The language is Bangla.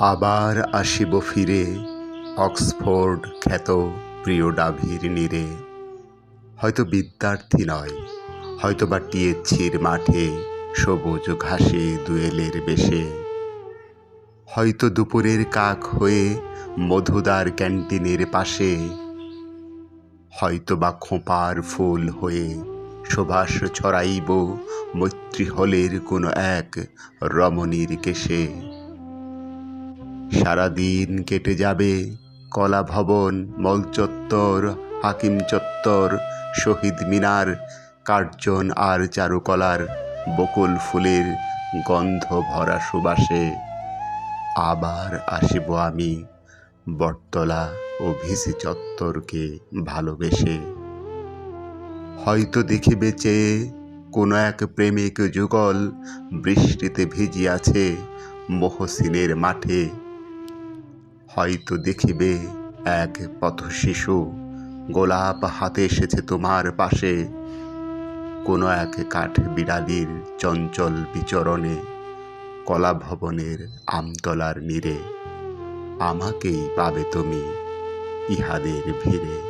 আবার আসিব ফিরে অক্সফোর্ড খ্যাত প্রিয় ডাভির নীরে। হয়তো বিদ্যার্থী নয় হয়তো বা টিএচ্ছির মাঠে সবুজ ঘাসে দুয়েলের বেশে। হয়তো দুপুরের কাক হয়ে মধুদার ক্যান্টিনের পাশে। হয়তো বা খোঁপার ফুল হয়ে সুভাষ ছড়াইব মৈত্রী হলের কোনো এক রমণীর কেশে। সারাদিন কেটে যাবে কলা ভবন, মল চত্বর, হাকিম চত্বর, শহীদ মিনার, কার্জন আর চারুকলার বকুল ফুলের গন্ধ ভরা সুবাসে। আবার আসিব আমি বটতলা ও ভিসি চত্বরকে ভালোবেসে। হয়তো দেখিবে চেয়ে কোনো এক প্রেমিক যুগল বৃষ্টিতে ভিজিয়াছে মহসিনের মাঠে। হয়তো দেখিবে এক পথ শিশু গোলাপ হাতে এসেছে তোমার পাশে। কোনো এক কাঠ বিড়ালির চঞ্চল বিচরণে কলা ভবনের আমতলার নীরে। আমাকেই পাবে তুমি ইহাদের ভিড়ে।